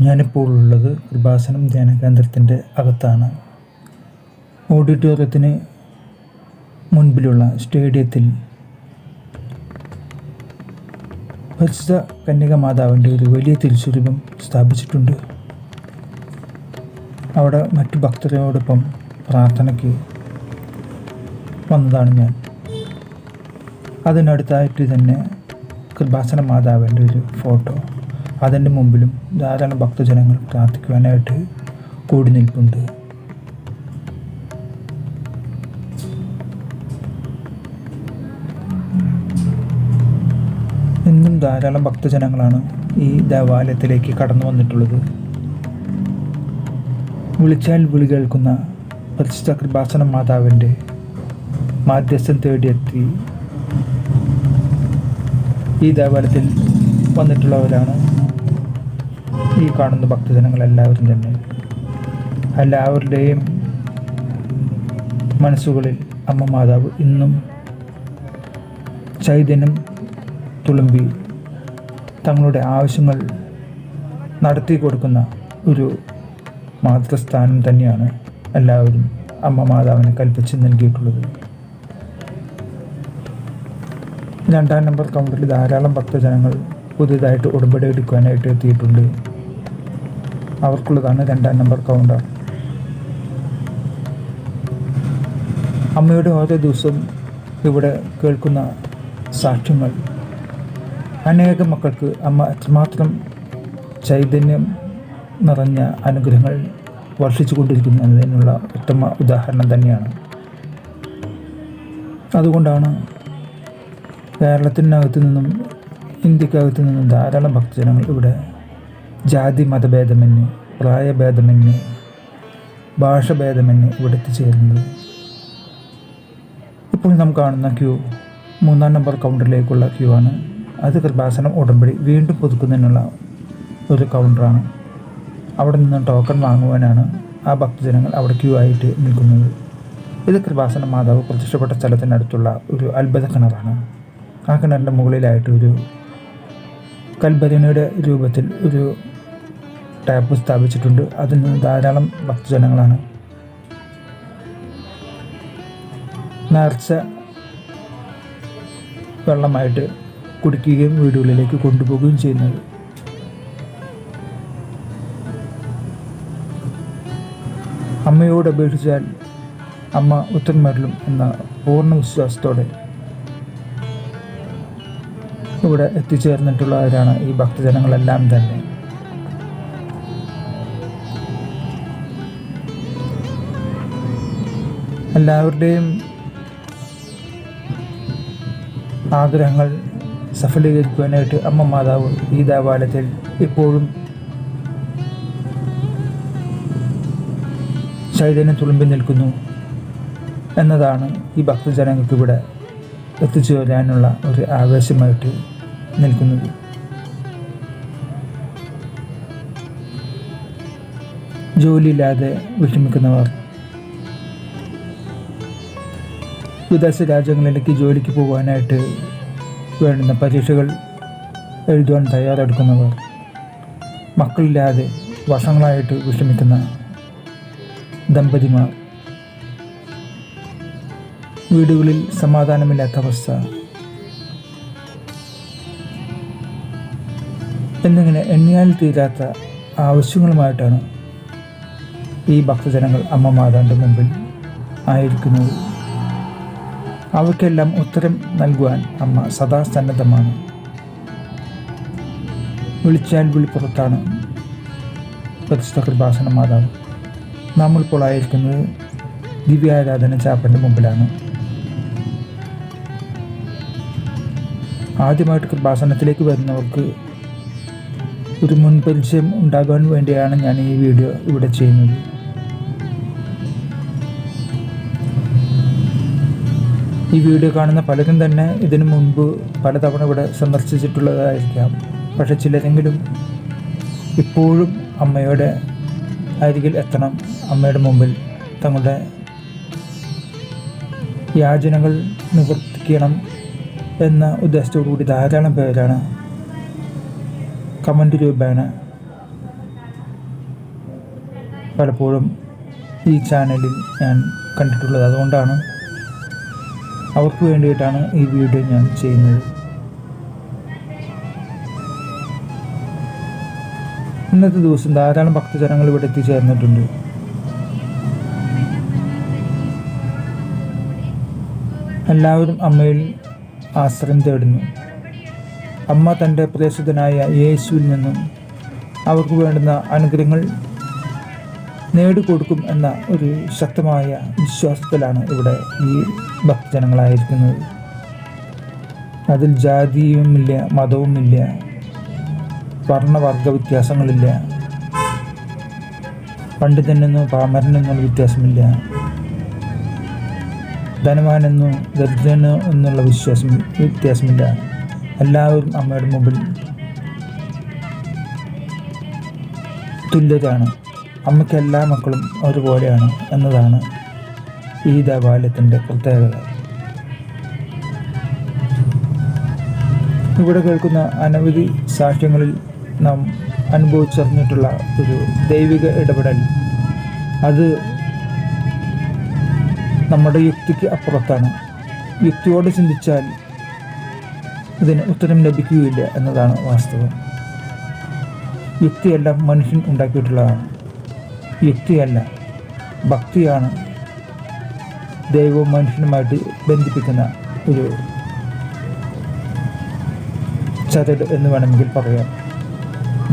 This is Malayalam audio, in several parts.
ഞാനിപ്പോൾ ഉള്ളത് കൃപാസനം ധ്യാന കേന്ദ്രത്തിന്റെ അകത്താണ്. ഓഡിറ്റോറിയത്തിന് മുൻപിലുള്ള സ്റ്റേഡിയത്തിൽ പരിശുദ്ധ കന്യക മാതാവിന്റെ ഒരു വലിയ തിരുസ്വരൂപം സ്ഥാപിച്ചിട്ടുണ്ട്. അവിടെ മറ്റു ഭക്തരോടൊപ്പം പ്രാർത്ഥനയ്ക്ക് വന്നതാണ് ഞാൻ. അതിനടുത്തായിട്ട് തന്നെ കൃപാസന മാതാവിന്റെ ഒരു ഫോട്ടോ. അതിന്റെ മുമ്പിലും ധാരാളം ഭക്തജനങ്ങൾ പ്രാർത്ഥിക്കുവാനായിട്ട് കൂടി നിൽപ്പുണ്ട്. ഇന്നും ധാരാളം ഭക്തജനങ്ങളാണ് ഈ ദേവാലയത്തിലേക്ക് കടന്നു വന്നിട്ടുള്ളത്. വിളിച്ചാൽ വിളി കേൾക്കുന്ന പരിശുദ്ധ കൃപാസന മാതാവിന്റെ മാധ്യസ്ഥം തേടിയെത്തി ഈ ദേവാലയത്തിൽ വന്നിട്ടുള്ളവരാണ് ഈ കാണുന്ന ഭക്തജനങ്ങൾ എല്ലാവരും തന്നെ എല്ലാവരുടെയും മനസ്സുകളിൽ അമ്മ മാതാവ് ഇന്നും ചൈതന്യം തുളുമ്പി തങ്ങളുടെ ആവശ്യങ്ങൾ നടത്തി കൊടുക്കുന്ന ഒരു മാതൃസ്ഥാനം തന്നെയാണ് എല്ലാവരും അമ്മ മാതാവിനെ കൽപ്പിച്ച് നൽകിയിട്ടുള്ളത്. രണ്ടാം നമ്പർ കൗണ്ടറിൽ ധാരാളം ഭക്തജനങ്ങൾ പുതിയതായിട്ട് ഉടമ്പടി എടുക്കുവാനായിട്ട് എത്തിയിട്ടുണ്ട്. അവർക്കുള്ളതാണ് രണ്ടാം നമ്പർ കൗണ്ടർ അമ്മയുടെ ഓരോ ദിവസവും ഇവിടെ കേൾക്കുന്ന സാക്ഷ്യങ്ങൾ. അനേകം മക്കൾക്ക് അമ്മ എത്രമാത്രം ചൈതന്യം നിറഞ്ഞ അനുഗ്രഹങ്ങൾ വർഷിച്ചു കൊണ്ടിരിക്കുന്നു എന്നതിനുള്ള ഉത്തമ ഉദാഹരണം തന്നെയാണ്. അതുകൊണ്ടാണ് കേരളത്തിനകത്തു നിന്നും ഇന്ത്യക്കകത്തു നിന്നും ധാരാളം ഭക്തജനങ്ങൾ ഇവിടെ ജാതി മതഭേദമന്യേ പ്രായഭേദമന്യേ ഭാഷഭേദമന്യേ ഇവിടെ എത്തിച്ചേരുന്നത് ഇപ്പോൾ നാം കാണുന്ന ക്യൂ മൂന്നാം നമ്പർ കൗണ്ടറിലേക്കുള്ള ക്യൂ ആണ്. അത് കൃപാസനം ഉടമ്പടി വീണ്ടും പുതുക്കുന്നതിനുള്ള ഒരു കൗണ്ടറാണ്. അവിടെ നിന്ന് ടോക്കൺ വാങ്ങുവാനാണ് ആ ഭക്തജനങ്ങൾ അവിടെ ക്യൂ ആയിട്ട് നിൽക്കുന്നത്. ഇത് കൃപാസന മാതാവ് പ്രത്യക്ഷപ്പെട്ട സ്ഥലത്തിനടുത്തുള്ള ഒരു അത്ഭുത കിണറാണ്. ആ കിണറിന്റെ മുകളിലായിട്ട് ഒരു കൽഭരണിയുടെ രൂപത്തിൽ ഒരു ടാപ്പ് സ്ഥാപിച്ചിട്ടുണ്ട്. അതിൽ നിന്ന് ധാരാളം ഭക്തജനങ്ങളാണ്. നേർച്ച വെള്ളമായിട്ട് കുടിക്കുകയും വീടുകളിലേക്ക് കൊണ്ടുപോകുകയും ചെയ്യുന്നത്. അമ്മയോട് അപേക്ഷിച്ചാൽ അമ്മ ഉത്തരമരലും എന്ന പൂർണ വിശ്വാസത്തോടെ ഇവിടെ എത്തിച്ചേർന്നിട്ടുള്ളവരാണ് ഈ ഭക്തജനങ്ങളെല്ലാം തന്നെ. എല്ലാവരുടെയും ആഗ്രഹങ്ങൾ സഫലീകരിക്കുവാനായിട്ട് അമ്മ മാതാവ് ഈ ദേവാലയത്തിൽ ഇപ്പോഴും ചൈതന്യം തുളുമ്പി നിൽക്കുന്നു എന്നതാണ് ഈ ഭക്തജനങ്ങൾക്ക് ഇവിടെ എത്തിച്ചു വരാനുള്ള ഒരു ആവേശമായിട്ട് നിൽക്കുന്നത്. ജോലിയില്ലാതെ വിഷമിക്കുന്നവർ വിദേശ രാജ്യങ്ങളിലേക്ക് ജോലിക്ക് പോകാനായിട്ട് വേണ്ടുന്ന പരീക്ഷകൾ എഴുതുവാൻ തയ്യാറെടുക്കുന്നവർ മക്കളില്ലാതെ വർഷങ്ങളായിട്ട് വിഷമിക്കുന്ന ദമ്പതിമാർ. വീടുകളിൽ സമാധാനമില്ലാത്ത അവസ്ഥ. എന്നിങ്ങനെ എണ്ണിയാൽ തീരാത്ത ആവശ്യങ്ങളുമായിട്ടാണ് ഈ ഭക്തജനങ്ങൾ അമ്മമാതാന്റെ മുമ്പിൽ ആയിരിക്കുന്നത്. അവയ്ക്കെല്ലാം ഉത്തരം നൽകുവാൻ അമ്മ സദാ സന്നദ്ധമാണ്. വിളിച്ചാൽ വിളിപ്പുറത്താണ് പ്രതിഷ്ഠ കൃപാസന മാതാവ്. നമ്മളിപ്പോൾ ആയിരിക്കുന്നത് ദിവ്യാരാധന ചാപ്പന്റെ മുമ്പിലാണ്. ആദ്യമായിട്ട് കൃപാസനത്തിലേക്ക് വരുന്നവർക്ക് ഒരു മുൻപരിചയം ഉണ്ടാകാൻ വേണ്ടിയാണ് ഞാൻ ഈ വീഡിയോ ഇവിടെ ചെയ്യുന്നത്. ഈ വീഡിയോ കാണുന്ന പലരും തന്നെ ഇതിനു മുൻപ് പലതവണ ഇവിടെ സന്ദർശിച്ചിട്ടുള്ളതായിരിക്കാം. പക്ഷെ ചിലരെങ്കിലും ഇപ്പോഴും അമ്മയുടെ അരികിൽ എത്തണം. അമ്മയുടെ മുമ്പിൽ തങ്ങളുടെ യാചനകൾ നിവർത്തിക്കണം എന്ന ഉദ്ദേശത്തോടു കൂടി ധാരാളം പേരാണ് കമന്റ് രൂപേണ പലപ്പോഴും ഈ ചാനലിൽ ഞാൻ കണ്ടിട്ടുള്ളത്. അതുകൊണ്ടാണ് അവർക്ക് വേണ്ടിയിട്ടാണ് ഈ വീഡിയോ ഞാൻ ചെയ്യുന്നത്. ഇന്നത്തെ ദിവസം ധാരാളം ഭക്തജനങ്ങൾ ഇവിടെ എത്തിച്ചേർന്നിട്ടുണ്ട്. എല്ലാവരും അമ്മയിൽ ആശ്രയം തേടുന്നു. അമ്മ തന്റെ പ്രദേശത്തിനായ യേശുവിൽ നിന്നും അവർക്ക് വേണ്ടുന്ന അനുഗ്രഹങ്ങൾ നേടിക്കൊടുക്കും എന്ന ഒരു ശക്തമായ വിശ്വാസത്തിലാണ് ഇവിടെ ഈ ഭക്തജനങ്ങളായിരിക്കുന്നത്. അതിൽ ജാതിയുമില്ല മതവുമില്ല വർണവർഗ വ്യത്യാസങ്ങളില്ല പണ്ഡിതനെന്നോ പാമരനെന്നുള്ള വ്യത്യാസമില്ല ധനവാനെന്നോ ദരിദ്രനോ എന്നുള്ള വിശ്വാസം വ്യത്യാസമില്ല. എല്ലാവരും അമ്മയുടെ മുമ്പിൽ തുല്യതയാണ് അമ്മയ്ക്ക് എല്ലാ മക്കളും ഒരുപോലെയാണ് എന്നതാണ് ഈ ദേവാലയത്തിന്റെ പ്രത്യേകത. ഇവിടെ കേൾക്കുന്ന അനവധി സാക്ഷ്യങ്ങളിൽ നാം അനുഭവിച്ചറിഞ്ഞിട്ടുള്ള ഒരു ദൈവിക ഇടപെടൽ. അത് നമ്മുടെ യുക്തിക്ക് അപ്പുറത്താണ്. യുക്തിയോട് ചിന്തിച്ചാൽ ഇതിന് ഉത്തരം ലഭിക്കുകയില്ല എന്നതാണ് വാസ്തവം. യുക്തിയെല്ലാം മനുഷ്യൻ ഉണ്ടാക്കിയിട്ടുള്ളതാണ്. യുക്തിയല്ല ഭക്തിയാണ് ദൈവവും മനുഷ്യനുമായിട്ട് ബന്ധിപ്പിക്കുന്ന ഒരു ചതട് എന്ന് വേണമെങ്കിൽ പറയാം.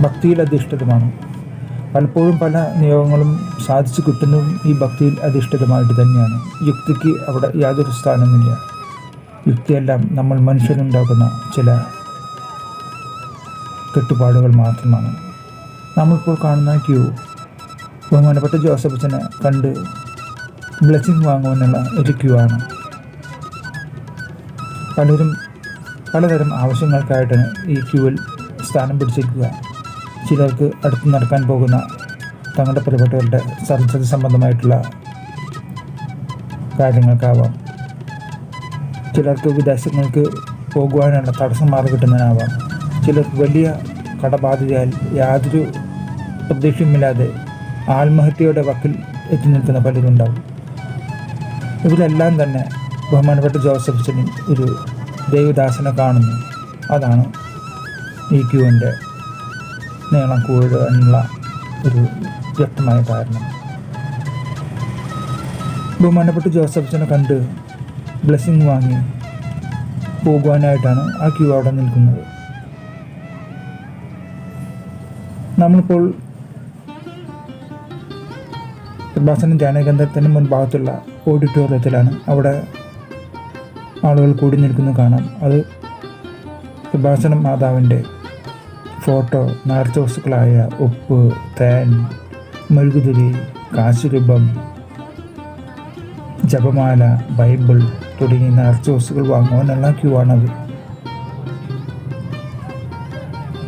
ഭക്തിയിൽ അധിഷ്ഠിതമാണ്. പലപ്പോഴും പല നിയോഗങ്ങളും സാധിച്ചു കിട്ടുന്നതും ഈ ഭക്തിയിൽ അധിഷ്ഠിതമായിട്ട് തന്നെയാണ്. യുക്തിക്ക് അവിടെ യാതൊരു സ്ഥാനമില്ല യുക്തിയെല്ലാം നമ്മൾ മനുഷ്യനുണ്ടാക്കുന്ന ചില കെട്ടുപാടുകൾ മാത്രമാണ്. നമ്മളിപ്പോൾ കാണുന്ന ക്യൂ ബഹുമാനപ്പെട്ട ജോസഫച്ചനെ കണ്ട് ബ്ലെസ്സിങ് വാങ്ങുവാനുള്ള ആണ് പലരും പലതരം ആവശ്യങ്ങൾക്കായിട്ടാണ് ഈ ക്യൂവിൽ സ്ഥാനം പിടിച്ചിരിക്കുക. ചിലർക്ക് അടുത്ത് നടക്കാൻ പോകുന്ന തങ്ങളുടെ പ്രിയപ്പെട്ടവരുടെ സർജറി സംബന്ധമായിട്ടുള്ള കാര്യങ്ങൾക്കാവാം. ചിലർക്ക് വിദേശങ്ങൾക്ക് പോകുവാനുള്ള തടസ്സം മാറി കിട്ടുന്നതിനാവാം. ചിലർക്ക് വലിയ കടബാധിതയാൽ യാതൊരു പ്രതീക്ഷയുമില്ലാതെ ആത്മഹത്യയുടെ വക്കിൽ എത്തി നിൽക്കുന്ന പലരും ഉണ്ടാവും ഇവരെല്ലാം തന്നെ ബഹുമാനപ്പെട്ട ജോസഫ് ചെന്നിൽ ഒരു ദൈവദാസനെ കാണുന്നു. അതാണ് ഈ ക്യൂവിന്റെ നീളം കൂടുവാനുള്ള ഒരു വ്യക്തമായ കാരണം ബഹുമാനപ്പെട്ട ജോസഫ്സിനെ കണ്ട് ബ്ലെസ്സിങ് വാങ്ങി പോകുവാനായിട്ടാണ് ആ ക്യൂ അവിടെ നിൽക്കുന്നത്. നമ്മളിപ്പോൾ കൃപാസനം ധ്യാനകേന്ദ്രത്തിന് മുൻഭാഗത്തുള്ള ഓഡിറ്റോറിയത്തിലാണ് അവിടെ ആളുകൾ കൂടി നിൽക്കുന്നത് കാണാം. അത് കൃപാസനം മാതാവിന്റെ ഫോട്ടോ നേർച്ച വസ്തുക്കളായ ഉപ്പ് തേൻ മെഴുകുതിരി കാശുരൂപം ജപമാല ബൈബിൾ തുടങ്ങി നേർച്ച വസ്തുക്കൾ വാങ്ങുവാനുള്ള ക്യൂ ആണത്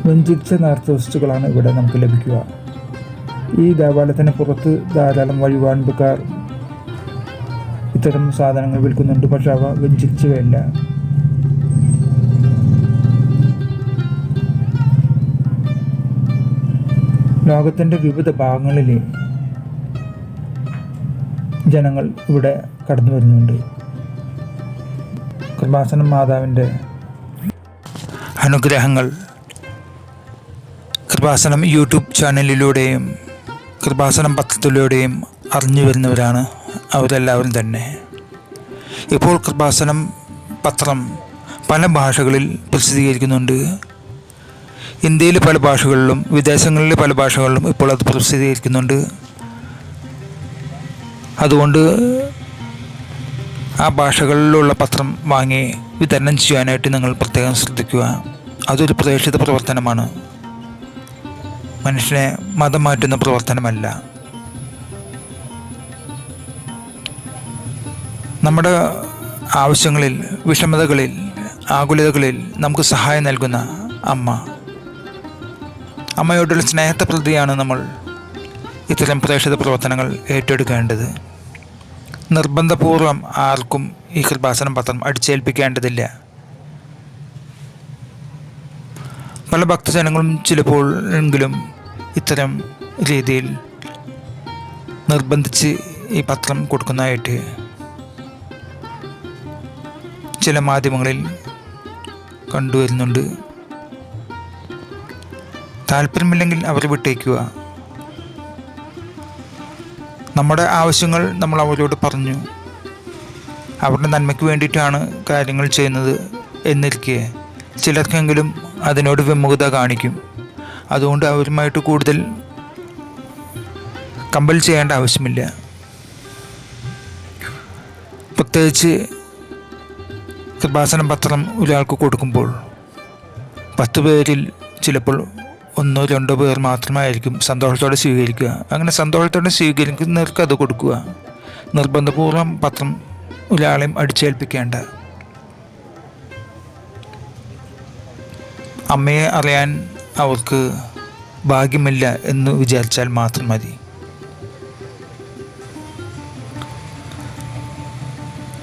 വെഞ്ചിച്ച നേർച്ച വസ്തുക്കളാണ് ഇവിടെ നമുക്ക് ലഭിക്കുക. ഈ ദേവാലയത്തിന് പുറത്ത് ധാരാളം വഴിപാടുകാർ ഇത്തരം സാധനങ്ങൾ വിൽക്കുന്നുണ്ട് പക്ഷെ അവ വഞ്ചിച്ചവയല്ല ലോകത്തിന്റെ വിവിധ ഭാഗങ്ങളിലെ ജനങ്ങൾ ഇവിടെ കടന്നു വരുന്നുണ്ട്. കൃപാസനം മാതാവിന്റെ അനുഗ്രഹങ്ങൾ കൃപാസനം യൂട്യൂബ് ചാനലിലൂടെയും കൃപാസനം പത്രത്തിലൂടെയും അറിഞ്ഞു വരുന്നവരാണ് അവരെല്ലാവരും തന്നെ. ഇപ്പോൾ കൃപാസനം പത്രം പല ഭാഷകളിൽ പ്രസിദ്ധീകരിക്കുന്നുണ്ട്. ഇന്ത്യയിലെ പല ഭാഷകളിലും വിദേശങ്ങളിലെ പല ഭാഷകളിലും ഇപ്പോൾ അത് പ്രസിദ്ധീകരിക്കുന്നുണ്ട്. അതുകൊണ്ട് ആ ഭാഷകളിലുള്ള പത്രം വാങ്ങി വിതരണം ചെയ്യാനായിട്ട് നിങ്ങൾ പ്രത്യേകം ശ്രദ്ധിക്കുക. അതൊരു പ്രേക്ഷിത പ്രവർത്തനമാണ്. മനുഷ്യനെ മതം മാറ്റുന്ന പ്രവർത്തനമല്ല. നമ്മുടെ ആവശ്യങ്ങളിൽ വിഷമതകളിൽ ആകുലതകളിൽ നമുക്ക് സഹായം നൽകുന്ന അമ്മ. അമ്മയോടുള്ള സ്നേഹത്തെ പ്രതിയാണ് നമ്മൾ ഇത്തരം പ്രേക്ഷിത പ്രവർത്തനങ്ങൾ ഏറ്റെടുക്കേണ്ടത്. നിർബന്ധപൂർവം ആർക്കും ഈ കൃപാസനം പത്രം അടിച്ചേൽപ്പിക്കേണ്ടതില്ല. പല ഭക്തജനങ്ങളും ചിലപ്പോൾ എങ്കിലും ഇത്തരം രീതിയിൽ നിർബന്ധിച്ച് ഈ പത്രം കൊടുക്കുന്നതായിട്ട് ചില മാധ്യമങ്ങളിൽ കണ്ടുവരുന്നുണ്ട് താല്പര്യമില്ലെങ്കിൽ അവർ വിട്ടേക്കുക. നമ്മുടെ ആവശ്യങ്ങൾ നമ്മൾ അവരോട് പറഞ്ഞു. അവരുടെ നന്മയ്ക്ക് വേണ്ടിയിട്ടാണ് കാര്യങ്ങൾ ചെയ്യുന്നത് എന്നിരിക്കെ ചിലർക്കെങ്കിലും അതിനോട് വിമുഖത കാണിക്കും. അതുകൊണ്ട് അവരുമായിട്ട് കൂടുതൽ കമ്പൽ ചെയ്യേണ്ട ആവശ്യമില്ല. പ്രത്യേകിച്ച് കൃപാസന പത്രം ഒരാൾക്ക് കൊടുക്കുമ്പോൾ പത്ത് പേരിൽ ചിലപ്പോൾ ഒന്നോ രണ്ടോ പേർ മാത്രമായിരിക്കും സന്തോഷത്തോടെ സ്വീകരിക്കുക. അങ്ങനെ സന്തോഷത്തോടെ സ്വീകരിക്കുന്നവർക്ക് അത് കൊടുക്കുക. നിർബന്ധപൂർവം പത്രം ഒരാളെയും അടിച്ചേൽപ്പിക്കേണ്ട. അമ്മയെ അറിയാൻ അവർക്ക് ഭാഗ്യമില്ല എന്ന് വിചാരിച്ചാൽ മാത്രം മതി.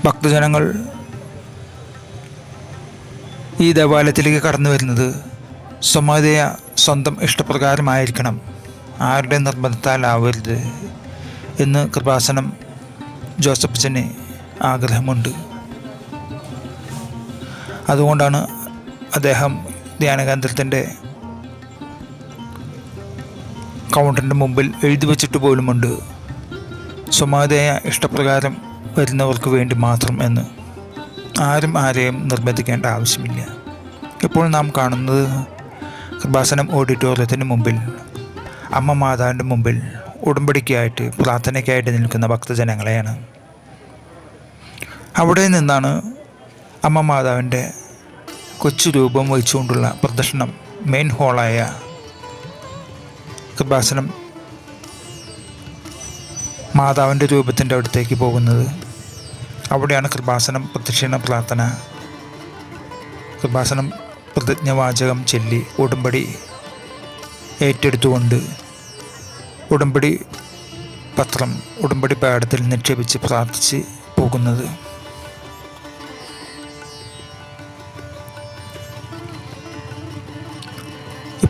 ഭക്തജനങ്ങൾ ഈ ദേവാലയത്തിലേക്ക് കടന്നു വരുന്നത് സ്വമതയ സ്വന്തം ഇഷ്ടപ്രകാരമായിരിക്കണം. ആരുടെ നിർബന്ധത്താലാവരുത് എന്ന് കൃപാസനം ജോസഫച്ചന് ആഗ്രഹമുണ്ട്. അതുകൊണ്ടാണ് അദ്ദേഹം ധ്യാനകേന്ദ്രത്തിന്റെ കൗണ്ടറിന്റെ മുമ്പിൽ എഴുതി വച്ചിട്ട് പോലുമുണ്ട്. സ്വമാതയായ ഇഷ്ടപ്രകാരം വരുന്നവർക്ക് വേണ്ടി മാത്രം എന്ന് ആരും ആരെയും നിർബന്ധിക്കേണ്ട ആവശ്യമില്ല. ഇപ്പോൾ നാം കാണുന്നത് കൃപാസനം ഓഡിറ്റോറിയത്തിന് മുമ്പിൽ അമ്മ മാതാവിന്റെ മുമ്പിൽ ഉടമ്പടിക്കായിട്ട് പ്രാർത്ഥനയ്ക്കായിട്ട് നിൽക്കുന്ന ഭക്തജനങ്ങളെയാണ്. അവിടെ നിന്നാണ് അമ്മ മാതാവിന്റെ കൊച്ചു രൂപം വഹിച്ചുകൊണ്ടുള്ള പ്രദർശനം മെയിൻ ഹോളായ കൃപാസനം മാതാവിന്റെ രൂപത്തിന്റെ അടുത്തേക്ക് പോകുന്നത്. അവിടെയാണ് കൃപാസനം പ്രദക്ഷിണ പ്രാർത്ഥന. കൃപാസനം പ്രതിജ്ഞവാചകം ചൊല്ലി ഉടമ്പടി ഏറ്റെടുത്തുകൊണ്ട് ഉടമ്പടി പത്രം ഉടമ്പടി പാടത്തിൽ നിക്ഷേപിച്ച് പ്രാർത്ഥിച്ച് പോകുന്നത്.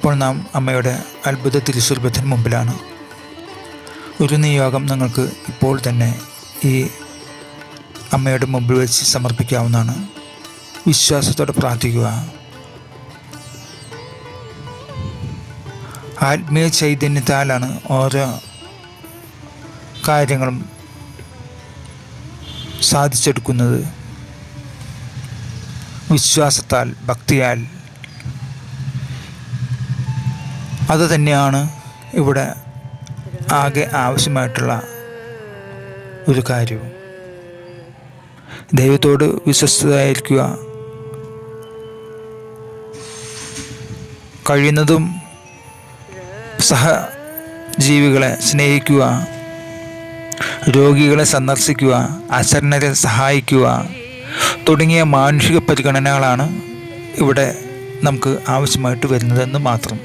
ഇപ്പോൾ നാം അമ്മയുടെ അത്ഭുത തിരുസ്വരൂപത്തിന് മുമ്പിലാണ്. ഒരു നിയോഗം നിങ്ങൾക്ക് ഇപ്പോൾ തന്നെ ഈ അമ്മയുടെ മുമ്പിൽ വെച്ച് സമർപ്പിക്കാവുന്നതാണ്. വിശ്വാസത്തോടെ പ്രാർത്ഥിക്കുക. ആത്മീയ ചൈതന്യത്താലാണ് ഓരോ കാര്യങ്ങളും സാധിച്ചെടുക്കുന്നത്. വിശ്വാസത്താൽ ഭക്തിയാൽ അത് തന്നെയാണ് ഇവിടെ ആകെ ആവശ്യമായിട്ടുള്ള ഒരു കാര്യവും. ദൈവത്തോട് വിശ്വസ്തരായിരിക്കുക. കഴിയുന്നതും സഹജീവികളെ സ്നേഹിക്കുക. രോഗികളെ സന്ദർശിക്കുക. അശരണരെ സഹായിക്കുക. തുടങ്ങിയ മാനുഷിക പരിഗണനകളാണ് ഇവിടെ നമുക്ക് ആവശ്യമായിട്ട് വരുന്നതെന്ന് മാത്രം.